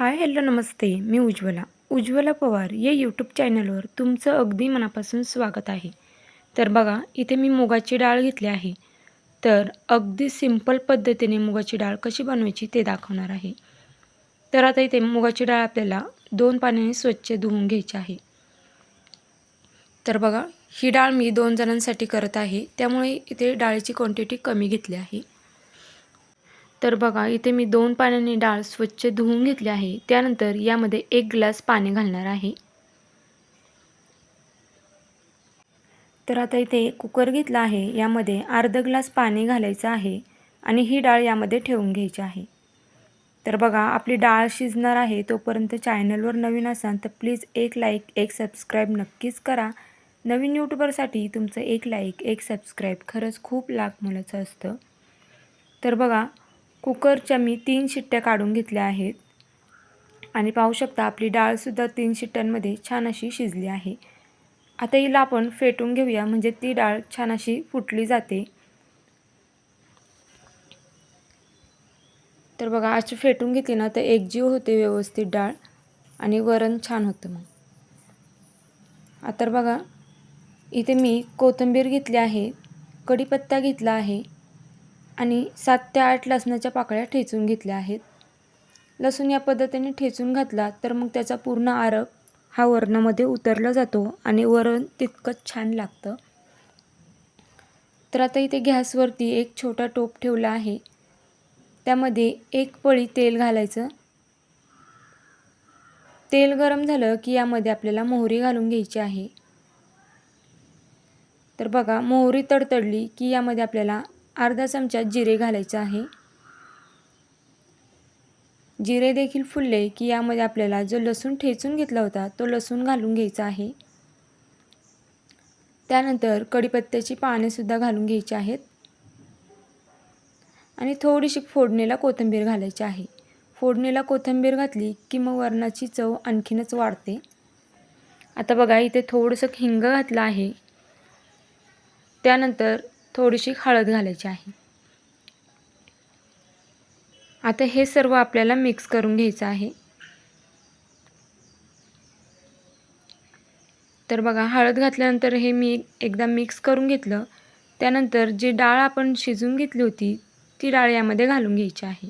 हाय hello नमस्ते. मी उज्ज्वला. उज्ज्वला पवार या यूट्यूब चॅनलवर तुमचं अगदी मनापासून स्वागत आहे. तर बघा इथे मी मुगाची डाळ घेतली आहे. तर अगदी सिंपल पद्धतीने मुगाची डाळ कशी बनवायची ते दाखवणार आहे. तर आता इथे मुगाची डाळ आपल्याला दोन पाण्याने स्वच्छ धुवून घ्यायची आहे. तर बघा ही डाळ मी दोन जणांसाठी करत आहे. त्यामुळे इथे डाळीची क्वांटिटी कमी घेतली आहे. तर बघा इथे मी दोन पाण्याने डाळ स्वच्छ धुवून घेतली आहे. त्यानंतर यामध्ये एक ग्लास पाणी घालणार आहे. तर आता इथे कुकर घेतला आहे. यामध्ये अर्धा ग्लास पाणी घालायचं आहे आणि ही डाळ यामध्ये ठेवून घ्यायची आहे. तर बघा आपली डाळ शिजणार आहे तोपर्यंत चॅनलवर नवीन असाल तर प्लीज एक लाईक एक सबस्क्राईब नक्कीच करा. नवीन यूट्यूबरसाठी तुमचं एक लाईक एक सबस्क्राईब खरंच खूप लाख मुलाचं असतं. तर बघा कुकरच्या मी तीन शिट्ट्या काढून घेतल्या आहेत. आणि पाहू शकता आपली डाळसुद्धा तीन शिट्ट्यांमध्ये छान अशी शिजली आहे. आता हिला आपण फेटून घेऊया म्हणजे ती डाळ छान अशी फुटली जाते. तर बघा अशी फेटून घेतली ना तर एकजीव होते व्यवस्थित डाळ आणि वरण छान होतं मग. आता बघा इथे मी कोथिंबीर घेतली आहे कढीपत्ता घेतला आहे आणि सात ते आठ लसणाच्या पाकळ्या ठेचून घेतल्या आहेत. लसूण या पद्धतीने ठेचून घातला तर मग त्याचा पूर्ण आरक हा वरणामध्ये उतरला जातो आणि वरण तितकंच छान लागतं. तर आता इथे गॅसवरती एक छोटा टोप ठेवला आहे. त्यामध्ये एक पळी तेल घालायचं. तेल गरम झालं की यामध्ये आपल्याला मोहरी घालून घ्यायची आहे. तर बघा मोहरी तडतडली की यामध्ये आपल्याला अर्धा चमचा जिरे घालायचं आहे. जिरे देखील फुलले की यामध्ये आपल्याला जो लसूण ठेचून घेतला होता तो लसूण घालून घ्यायचा आहे. त्यानंतर कढीपत्त्याची पानेसुद्धा घालून घ्यायची आहेत. आणि थोडीशी फोडणीला कोथिंबीर घालायची आहे. फोडणीला कोथिंबीर घातली की मग वरणाची चव आणखीनच वाढते. आता बघा इथे थोडंसं हिंग घातलं आहे. त्यानंतर थोडीशी हळद घालायची आहे. आता हे सर्व आपल्याला मिक्स करून घ्यायचं आहे. तर बघा हळद घातल्यानंतर हे मी एकदा मिक्स करून घेतलं. त्यानंतर जी डाळ आपण शिजून घेतली होती ती डाळ यामध्ये घालून घ्यायची आहे.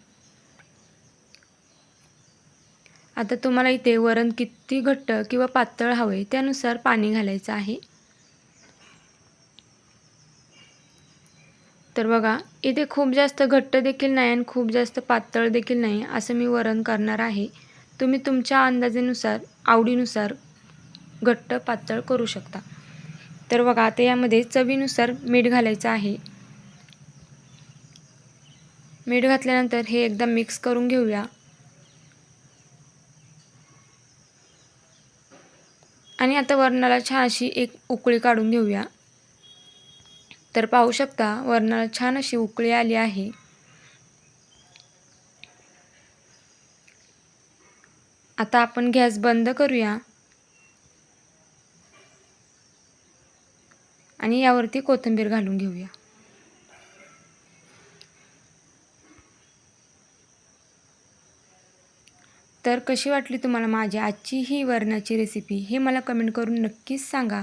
आता तुम्हाला इथे वरण किती घट्ट किंवा पातळ हवे त्यानुसार पाणी घालायचं आहे. तर बघा इथे खूप जास्त घट्ट देखील नाही आणि खूप जास्त पातळ देखील नाही असं मी वरण करणार आहे. तुम्ही तुमच्या अंदाजेनुसार आवडीनुसार घट्ट पातळ करू शकता. तर बघा आता यामध्ये चवीनुसार मीठ घालायचं आहे. मीठ घातल्यानंतर हे एकदा मिक्स करून घेऊया. आणि आता वरणाला छान अशी एक उकळी काढून घेऊया. तर पाहू शकता वरणाला छान अशी उकळी आली आहे. आता आपण गॅस बंद करूया. आणि यावरती कोथिंबीर घालून घेऊया. तर कशी वाटली तुम्हाला माझी आजची ही वरणाची रेसिपी हे मला कमेंट करून नक्कीच सांगा.